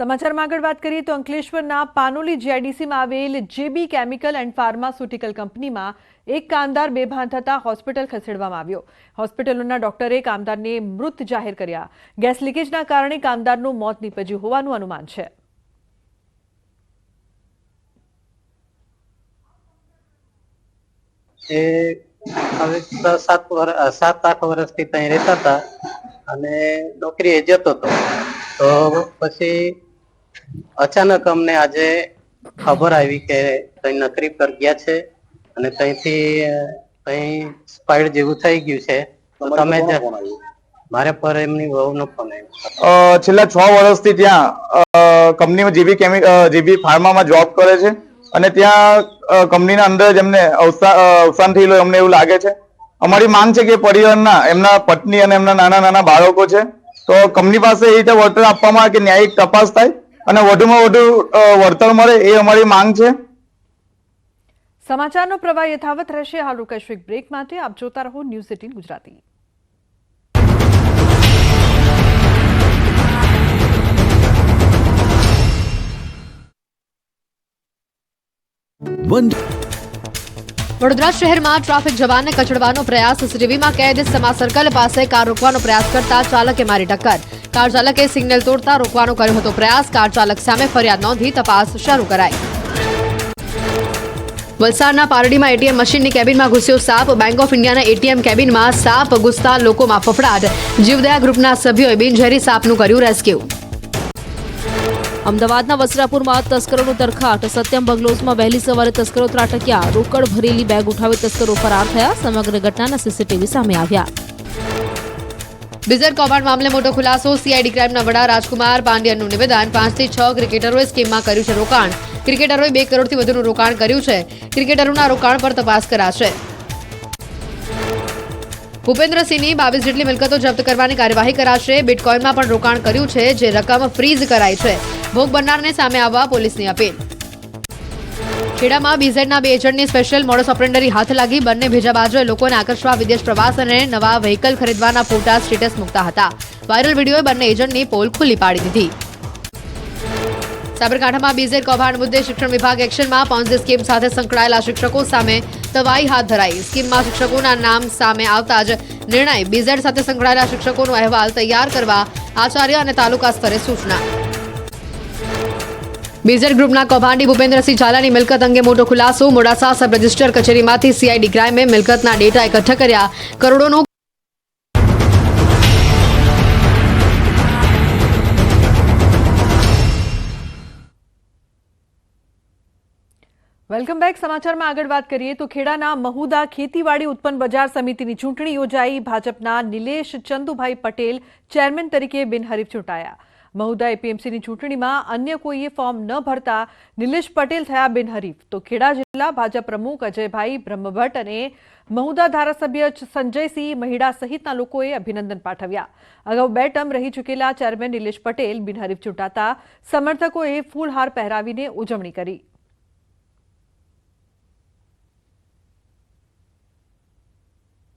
સમાચારમાં આગળ વાત કરીએ તો અંકલેશ્વરના પાનોલી જીઆઈડીસીમાં આવેલ જેબી કેમિકલ એન્ડ ફાર્માસ્યુટિકલ કંપનીમાં એક કામદાર બેભાન થતા હોસ્પિટલ ખસેડવામાં આવ્યો. હોસ્પિટલોના ડોક્ટરે કામદારને મૃત જાહેર કર્યા. ગેસ લીકેજના કારણે કામદારનું મોત નીપજ્યું હોવાનું અનુમાન છે. અને નોકરીએ જતો હતો. તો પછી અચાનક અમને આજે ખબર આવી કે કઈ નકરી પર ગયા છે અને ત્યાંથી કઈ સ્પાઈડ જેવું થઈ ગયું છે. તો તમે મારે પર એમની વહુનો ફોન આવ્યો. છેલ્લા છ વર્ષથી ત્યાં અ, કંપનીમાં જીબી કેમિક જીબી ફાર્મામાં જોબ કરે છે અને ત્યાં કંપનીના અંદર જ એમને અવસા- અ, અવસાન થયેલું એમને એવું લાગે છે. અમારી માંગ છે કે પરિવારના એમના પત્ની અને એમના નાના નાના બાળકો છે. તો કંપની પાસે એ રીતે વળતર આપવામાં આવે કે ન્યાયિક તપાસ થાય? અને વધુમાં વધુ વળતર મળે એ અમારી માંગ છે. સમાચારનો પ્રવાહ યથાવત રહેશે. હાલ રોકાઈશું એક બ્રેક માટે આપ જોતા રહો ન્યૂઝ એટીન ગુજરાતી. વન વડોદરા શહેરમાં ટ્રાફિક જવાનને કચડવાનો પ્રયાસ, સીસીટીવીમાં કેદ સમા સર્કલ પાસે કાર રોકવાનો પ્રયાસ કરતા ચાલકે મારી ટક્કર. કાર ચાલકે સિગ્નલ તોડતા રોકવાનો કર્યો હતો પ્રયાસ, કાર ચાલક સામે ફરિયાદ નોંધી તપાસ શરૂ કરાઈ. વલસાડના પારડીમાં એટીએમ મશીનની કેબિનમાં ઘૂસ્યો સાપ. બેંક ઓફ ઇન્ડિયાના એટીએમ કેબિનમાં સાપ ઘૂસતા લોકોમાં ફફડાટ. જીવદયા ગ્રુપના સભ્યોએ બિનઝેરી સાપનું કર્યું રેસ્ક્યુ. અમદાવાદના વસ્ત્રાપુરમાં તસ્કરોનું તરખાટ સત્યમ બંગલોઝમાં વહેલી સવારે તસ્કરો ત્રાટક્યા. રોકડ ભરેલી બેગ ઉઠાવી તસ્કરો ફરાર થયા. સમગ્ર ઘટનાના સીસીટીવી સામે આવ્યા. બિઝર કૌભાંડ મામલે મોટો ખુલાસો. સીઆઈડી ક્રાઇમના વડા રાજકુમાર પાંડ્યનનું નિવેદન. પાંચથી છ ક્રિકેટરોએ સ્કીમમાં કર્યું છે રોકાણ. ક્રિકેટરોએ બે કરોડથી વધુનું રોકાણ કર્યું છે. ક્રિકેટરોના રોકાણ પર તપાસ કરાશે. ભૂપેન્દ્રસિંહની બાવીસ જેટલી મિલકતો જપ્ત કરવાની કાર્યવાહી કરાશે. બિટકોઇનમાં પણ રોકાણ કર્યું છે, જે રકમ ફ્રીઝ કરાઈ છે. ભોગ બનનારને સામે આવવા પોલીસની અપીલ. ખેડામાં બીઝેડના બે એજન્ટની સ્પેશિયલ મોડસ ઓપરેન્ડરી હાથ લાગી બંને ભેજાબાજોએ લોકોને આકર્ષવા વિદેશ પ્રવાસ અને નવા વ્હીકલ ખરીદવાના ફોટા સ્ટેટસ મૂકતા હતા. વાયરલ વિડીયોએ બંને એજન્ટની પોલ ખુલ્લી પાડી દીધી. સાબરકાંઠામાં બીઝેડ કૌભાંડ મુદ્દે શિક્ષણ વિભાગ એક્શનમાં પોન્ઝી સ્કીમ સાથે સંકળાયેલા શિક્ષકો સામે તવાઈ હાથ ધરાઈ. સ્કીમમાં શિક્ષકોના નામ સામે આવતા જ નિર્ણય બીઝેડ સાથે સંકળાયેલા શિક્ષકોનો અહેવાલ તૈયાર કરવા આચાર્ય અને તાલુકા સ્તરે સૂચના. બીઝેડ ગ્રુપના કૌભાંડી ભૂપેન્દ્રસિંહ ઝાલાની મિલકત અંગે મોટો ખુલાસો. મોડાસા સબ રજિસ્ટર કચેરીમાંથી સીઆઈડી ક્રાઇમે મિલકતના ડેટા એકઠા કર્યા. કરોડોનો વેલકમ બેક સમાચારમાં આગળ વાત કરીએ તો ખેડાના મહુદા ખેતીવાડી ઉત્પન્ન બજાર સમિતિની ચૂંટણી યોજાઈ. ભાજપના નિલેશ ચંદુભાઈ પટેલ, ચેરમેન તરીકે બિનહરીફ ચૂંટાયા. મહુદા એપીએમસીની ચૂંટણીમાં અન્ય કોઈએ ફોર્મ ન ભરતા નિલેશ પટેલ થયા બિનહરીફ. તો ખેડા જિલ્લા ભાજપ પ્રમુખ અજયભાઈ બ્રહ્મભટ્ટ અને મહુદા ધારાસભ્ય સંજયસિંહ મહિડા સહિતના લોકોએ અભિનંદન પાઠવ્યા. અગાઉ બે ટર્મ રહી ચૂકેલા ચેરમેન નિલેશ પટેલ બિનહરીફ ચૂંટાતા સમર્થકોએ ફૂલહાર પહેરાવીને ઉજવણી કરી.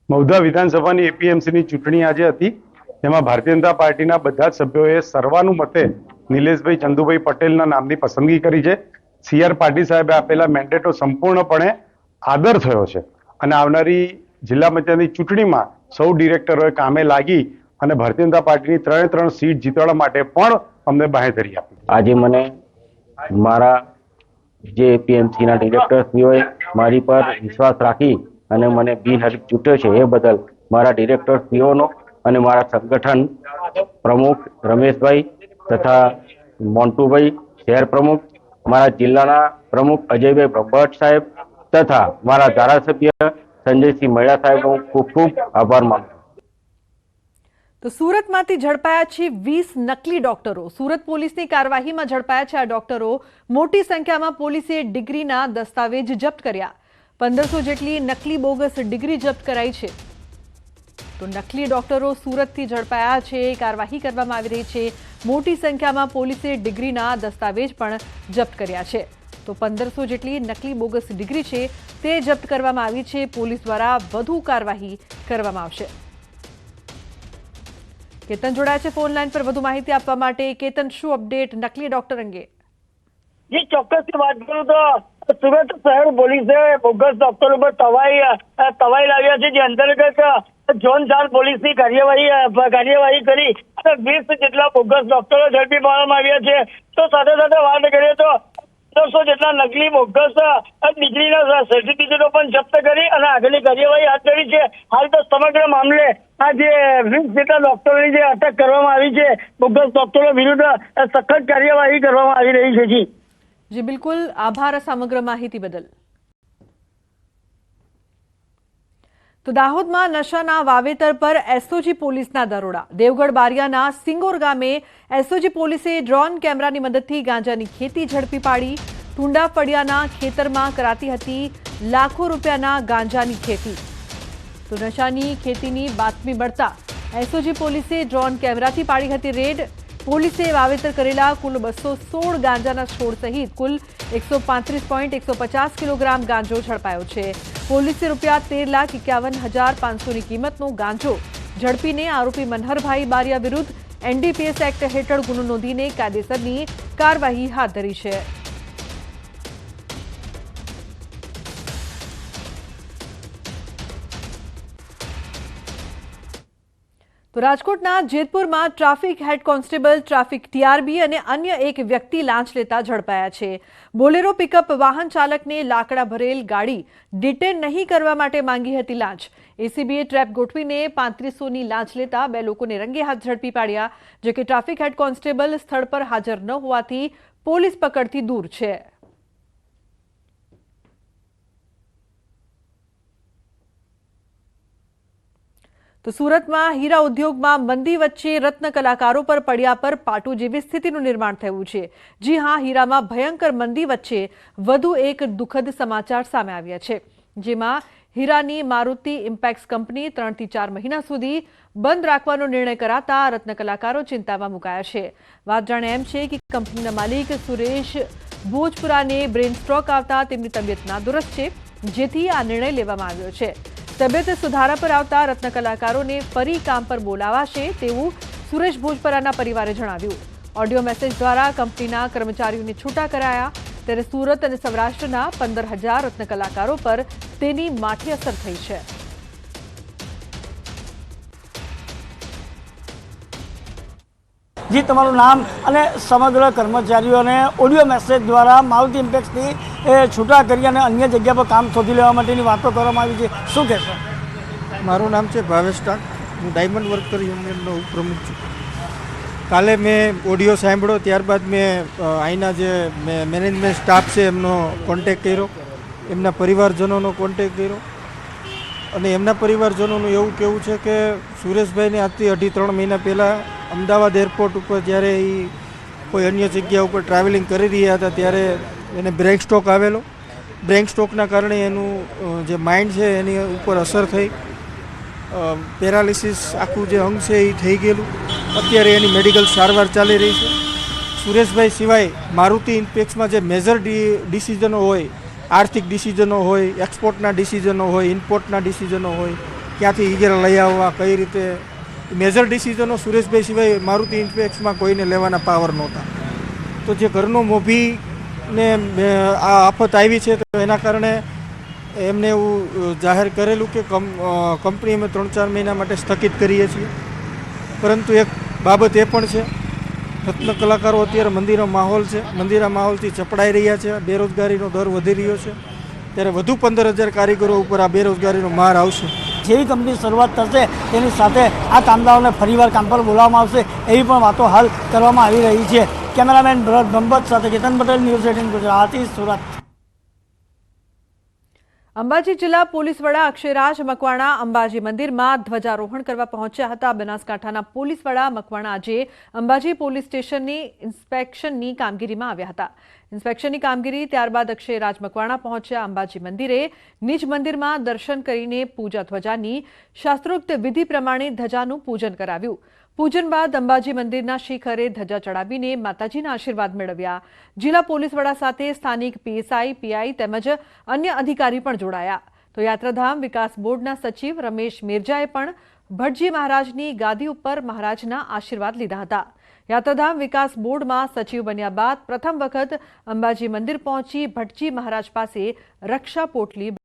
મહુધા વિધાનસભાની એપીએમસીની ચૂંટણી આજે હતી. તેમાં ભારતીય જનતા પાર્ટીના બધા જ સભ્યોએ સર્વાનુમતે નિલેશભાઈ ચંદુભાઈ પટેલના નામની પસંદગી કરી છે. સીઆર પાટીલ સાહેબે આપેલા મેન્ડેટો સંપૂર્ણપણે આદર થયો છે અને આવનારી જિલ્લા પંચાયતની ચૂંટણીમાં સૌ ડિરેક્ટરોએ કામે લાગી અને ભારતીય જનતા પાર્ટીની ત્રણે ત્રણ સીટ જીતવા માટે પણ અમને બાહેધરી આપી. આજે મને મારા જે પીએમસીના ડિરેક્ટરશ્રીઓએ મારી પર વિશ્વાસ રાખી અને મને બિનહરીફ ચૂંટ્યો છે એ બદલ મારા ડિરેક્ટરશ્રીઓનો અને મારા સંગઠન પ્રમુખ રમેશભાઈ તથા મોન્ટુભાઈ શહેર પ્રમુખ, મારા જિલ્લાના પ્રમુખ અજયભાઈ બ્રહ્મભટ્ટ સાહેબ તથા મારા ધારાસભ્ય સંજયસિંહ મહિડા સાહેબનો ખૂબ ખૂબ આભાર માનું તો સુરતમાંથી ઝડપાયા છે વીસ નકલી ડોક્ટરો. સુરત પોલીસની કાર્યવાહીમાં ઝડપાયા છે આ ડોક્ટરો. મોટી સંખ્યામાં પોલીસે ડિગ્રીના દસ્તાવેજ જપ્ત કર્યા. પંદરસો જેટલી નકલી બોગસ ડિગ્રી જપ્ત કરાઈ છે. તો નકલી ડોક્ટરો સુરતથી ઝડપાયા છે, કાર્યવાહી કરવામાં આવી રહી છે. મોટી સંખ્યામાં પોલીસે ડિગ્રીના દસ્તાવેજ પણ જપ્ત કર્યા છે. તો પંદરસો જેટલી નકલી બોગસ ડિગ્રી છે તે જપ્ત કરવામાં આવી છે. પોલીસ દ્વારા વધુ કાર્યવાહી કરવામાં આવશે. કેતન જોડાયા છે ફોન લાઈન પર. વધુ માહિતી આપવા માટે કેતન, શું અપડેટ નકલી ડોક્ટર અંગે? જે, ચોક્કસથી વાત કરું તો સુરત શહેર પોલીસે બોગસ ડોક્ટરો પર તવાઈ તવાઈ લાવ્યા છે, જે અંતર્ગત ઝોન ચાર પોલીસની કાર્યવાહી કાર્યવાહી કરી. અને વીસ જેટલા બોગસ ડોક્ટરો ઝડપી પાડવામાં આવ્યા છે. તો સાથે સાથે વાત કરીએ તો પંદરસો જેટલા નકલી બોગસ ડિગ્રીના સર્ટિફિકેટો પણ જપ્ત કરી અને આગળની કાર્યવાહી હાથ ધરી છે. હાલ તો સમગ્ર મામલે આ જે વીસ જેટલા ડોક્ટરોની જે અટક કરવામાં આવી છે બોગસ ડોક્ટરો વિરુદ્ધ સખત કાર્યવાહી કરવામાં આવી રહી છે જી. જી, બિલકુલ. આભાર સમગ્ર માહિતી બદલ. તો દાહોદમાં નશાના વાવેતર પર એસઓજી પોલીસના દરોડા. દેવગઢ બારિયાના સિંગોર ગામે એસઓજી પોલીસે ડ્રોન કેમેરાની મદદથી ગાંજાની ખેતી ઝડપી પાડી. ટુંડા ફળિયાના ખેતરમાં કરાતી હતી લાખો રૂપિયાના ગાંજાની ખેતી. તો નશાની ખેતીની બાતમી મળતા એસઓજી પોલીસે ડ્રોન કેમેરાથી પાડી હતી રેડ. પોલીસે વાવેતર કરેલા કુલ બસો સોળ ગાંજાના છોડ સહિત કુલ એકસો પાંત્રીસ પોઈન્ટ એકસો પચાસ કિલોગ્રામ ગાંજો ઝડપાયો છે. પોલીસે રૂપિયા તેર લાખ એકાવન હજાર પાંચસોની કિંમતનો ગાંજો ઝડપીને આરોપી મનહરભાઈ બારિયા વિરુદ્ધ એનડીપીએસ એક્ટ હેઠળ ગુનો નોંધીને કાયદેસરની કાર્યવાહી હાથ ધરી છે. તો રાજકોટના જેતપુરમાં traffic head constable, traffic TRB અને અન્ય એક વ્યક્તિ લાંચ લેતા ઝડપાયા છે. બોલેરો પિકઅપ વાહન ચાલકને લાકડા ભરેલ ગાડી ડિટેન નહીં કરવા માટે માંગી હતી લાંચ. એસીબીએ ટ્રેપ ગોઠવીને પાંત્રીસોની લાંચ લેતા બે લોકોને રંગે હાથ ઝડપી પાડ્યા જો કે ટ્રાફિક હેડ કોન્સ્ટેબલ સ્થળ પર હાજર ન હોવાથી પોલીસ પકડથી દૂર છે. તો સુરતમાં હીરા ઉદ્યોગમાં મંદી વચ્ચે રત્ન કલાકારો પર પડ્યા પર પાટું જેવી સ્થિતિનું નિર્માણ થયું છે. જી હા, હીરામાં ભયંકર મંદી વચ્ચે વધુ એક દુઃખદ સમાચાર સામે આવ્યા છે. જેમાં હીરાની મારુતિ ઇમ્પેક્સ કંપની ત્રણથી ચાર મહિના સુધી બંધ રાખવાનો નિર્ણય કરાતા રત્ન કલાકારો ચિંતામાં મુકાયા છે. વાત જાણે એમ છે કે કંપનીના માલિક સુરેશ ભોજપુરાને બ્રેન સ્ટ્રોક આવતા તેમની તબિયત નાદુરસ્ત છે, જેથી આ નિર્ણય લેવામાં આવ્યો છે. તબિયત સુધારા પર આવતા રત્ન કલાકારોને ફરી કામ પર બોલાવાશે તેવું સુરેશ ભોજપરાના પરિવારે જણાવ્યું. ઓડિયો મેસેજ દ્વારા કંપનીના કર્મચારીઓને છૂટા કરાયા. ત્યારે સુરત અને સૌરાષ્ટ્રના પંદર હજાર રત્ન કલાકારો પર તેની માઠી અસર થઈ છે. જી, તમારું નામ અને સમગ્ર કર્મચારીઓને ઓડિયો મેસેજ દ્વારા મારુતિ ઇમ્પેક્સથી, એ છૂટા કરી અને અન્ય જગ્યા પર કામ શોધી લેવા માટેની વાતો કરવામાં આવી છે. શું કહેશો? મારું નામ છે ભાવેશ ટાંક. હું ડાયમંડ વર્કર યુનિયનનો ઉપપ્રમુખ છું. કાલે મેં ઓડિયો સાંભળ્યો, ત્યારબાદ મેં અહીંના જે મેનેજમેન્ટ સ્ટાફ છે એમનો કોન્ટેક કર્યો. એમના પરિવારજનોનો કોન્ટેક કર્યો. અને એમના પરિવારજનોનું એવું કહેવું છે કે સુરેશભાઈને આજથી અઢી ત્રણ મહિના પહેલાં અમદાવાદ એરપોર્ટ ઉપર જ્યારે એ કોઈ અન્ય જગ્યા ઉપર ટ્રાવેલિંગ કરી રહ્યા હતા, ત્યારે એને બ્રેક સ્ટ્રોક આવેલો. બ્રેક સ્ટ્રોકના કારણે એનું જે માઇન્ડ છે એની ઉપર અસર થઈ. પેરાલિસિસ આખું જે અંગ છે એ થઈ ગયેલું. અત્યારે એની મેડિકલ સારવાર ચાલી રહી છે. સુરેશભાઈ સિવાય મારુતિ ઇન્પેક્સમાં જે મેજર ડિસિઝનો હોય આર્થિક ડિસિઝનો હોય એક્સપોર્ટના ડિસિઝનો હોય ઇમ્પોર્ટના ડિસિઝનો હોય, ક્યાંથી હીરા લઈ આવવા, કઈ રીતે? મેજર ડિસિઝનો સુરેશભાઈ સિવાય મારુતિ ઇન્ફેક્સમાં કોઈને લેવાના પાવર નહોતા. તો જે ઘરનો મોભીને આ આફત આવી છે, તો એના કારણે એમને એવું જાહેર કરેલું કે કંપની અમે ત્રણ ચાર મહિના માટે સ્થગિત કરીએ છીએ. પરંતુ એક બાબત એ પણ છે રત્ન કલાકારો અત્યારે મંદિરનો માહોલ છે. મંદિરના માહોલથી ચપડાઈ રહ્યા છે. બેરોજગારીનો દર વધી રહ્યો છે. ત્યારે વધુ પંદર હજાર કારીગરો ઉપર આ બેરોજગારીનો માર આવશે. જેવી કંપની શરૂઆત થશે, તેની સાથે આ કામદારોને ફરીવાર કામ પર બોલાવવામાં આવશે, એવી પણ વાતો હાલ કરવામાં આવી રહી છે. કેમેરામેન ભરત ભંભત સાથે કેતન પટેલ, ન્યૂઝ એટીન ગુજરાતી, સુરત. અંબાજી જિલ્લા પોલીસ વડા અક્ષયરાજ મકવાણા અંબાજી મંદિરમાં ધ્વજારોહણ કરવા પહોંચ્યા હતા. બનાસકાંઠાના પોલીસ વડા મકવાણા આજે અંબાજી પોલીસ સ્ટેશનની ઇન્સ્પેક્શનની કામગીરીમાં આવ્યા હતા. ઇન્સ્પેક્શનની કામગીરી ત્યારબાદ અક્ષયરાજ મકવાણા પહોંચ્યા અંબાજી મંદિરે. નિજ મંદિરમાં દર્શન કરીને પૂજા ધ્વજાની શાસ્ત્રોક્ત વિધિ પ્રમાણે ધજાનું પૂજન કરાવ્યું. પૂજન બાદ અંબાજી મંદિરના શિખરે ધજા ચડાવીને માતાજીના આશીર્વાદ મેળવ્યા. જિલ્લા પોલીસ વડા સાથે સ્થાનિક પીએસઆઈ, પીઆઈ તેમજ અન્ય અધિકારી પણ જોડાયા. તો યાત્રાધામ વિકાસ બોર્ડના સચિવ રમેશ મિર્જાએ પણ ભટજી મહારાજની ગાદી ઉપર મહારાજના આશીર્વાદ લીધા હતા. યાત્રાધામ વિકાસ બોર્ડમાં સચિવ બન્યા બાદ પ્રથમ વખત અંબાજી મંદિર પહોંચી ભટજી મહારાજ પાસે રક્ષા પોટલી